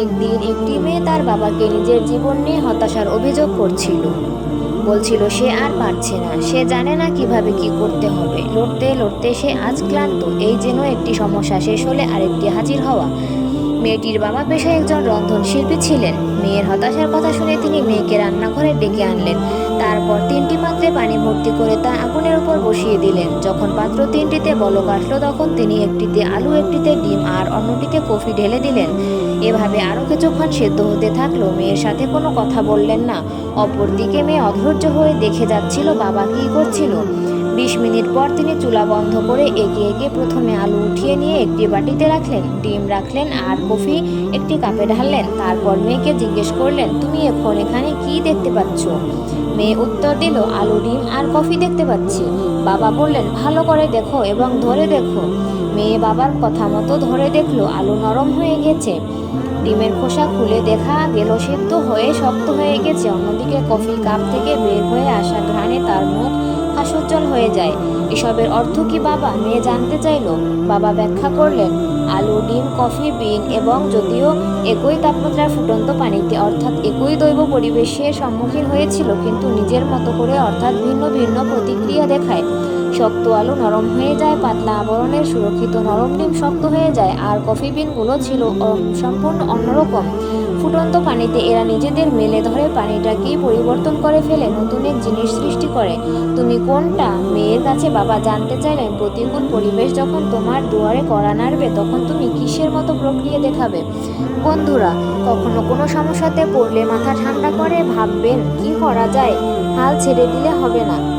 একদিন একটি মেয়ে তার বাবাকে নিজের জীবন নিয়ে হতাশার অভিযোগ করছিল। বলছিল, সে আর পারছে না। সে জানে না কীভাবে কি করতে হবে। লড়তে লড়তে সে আজ ক্লান্ত। এই যেন একটি সমস্যা। শেষ হলে আরেকটি হাজির হওয়া। মেয়েটির বাবা পেশায় একজন রন্ধনশিল্পী ছিলেন। মেয়ের হতাশার কথা শুনে তিনি মেয়েকে রান্নাঘরে ডেকে আনলেন। তারপর তিনটি পাত্রে পানি ভর্তি করে তা আগুনের উপর বসিয়ে দিলেন। যখন পাত্র তিনটিতে বলক আসলো, তখন তিনি একটিতে আলু, একটিতে ডিম আর অন্যটিতে কফি ঢেলে দিলেন। এভাবে আরও কিছুক্ষণ সেদ্ধ হতে থাকল। মেয়ের সাথে কোনো কথা বললেন না। অপরদিকে মেয়ে অধৈর্য হয়ে দেখে যাচ্ছিল, বাবা কী করছিল? বিশ মিনিট পর তিনি চুলা বন্ধ করে এগিয়ে এগিয়ে প্রথমে আলু উঠিয়ে নিয়ে একটি বাটিতে রাখলেন, ডিম রাখলেন আর কফি একটি কাপে ঢাললেন। তারপর মেয়েকে জিজ্ঞেস করলেন, তুমি এখন এখানে কি দেখতে পাচ্ছ? মেয়ে উত্তর দিল, আলু, ডিম আর কফি দেখতে পাচ্ছি। বাবা বললেন, ভালো করে দেখো এবং ধরে দেখো। মেয়ে বাবার কথা মতো ধরে দেখল, আলু নরম হয়ে গেছে। ডিমের খোসা খুলে দেখা গেল, সিদ্ধ হয়ে শক্ত হয়ে গেছে। অন্যদিকে কফি কাপ থেকে বের হয়ে আসা ঘ্রাণে তার মুখ হাস্যোজ্জ্বল হয়ে যায়। এসবের অর্থ কি বাবা? মেয়ে জানতে চাইল। বাবা ব্যাখ্যা করলেন, আলু, ডিম, কফি, বিন এবং যদিও একই তাপমাত্রার ফুটন্ত পানিতে অর্থাৎ একই দৈব পরিবেশে সম্মুখীন হয়েছিল, কিন্তু নিজের মতো করে অর্থাৎ ভিন্ন ভিন্ন প্রতিক্রিয়া দেখায়। শক্ত আলু নরম হয়ে যায়, পাতলা আবরণের সুরক্ষিত নরম ডিম শক্ত হয়ে যায়, আর কফি বিনগুলো ছিল সম্পূর্ণ অন্যরকম। ফুটন্ত পানিতে এরা নিজেদের মেলে ধরে পানিটাকেই পরিবর্তন করে ফেলে নতুন এক জিনিস সৃষ্টি করে। তুমি কোনটা? মেয়ের কাছে বাবা জানতে চাইলেন, প্রতিকূল পরিবেশ যখন তোমার দুয়ারে কড়া নাড়বে, তখন তুমি কিসের মতো প্রক্রিয়া দেখাবে? বন্ধুরা, কখনো কোনো সমস্যাতে পড়লে মাথা ঠান্ডা করে, ভাববেন কি করা যায়? হাল ছেড়ে দিলে হবে না।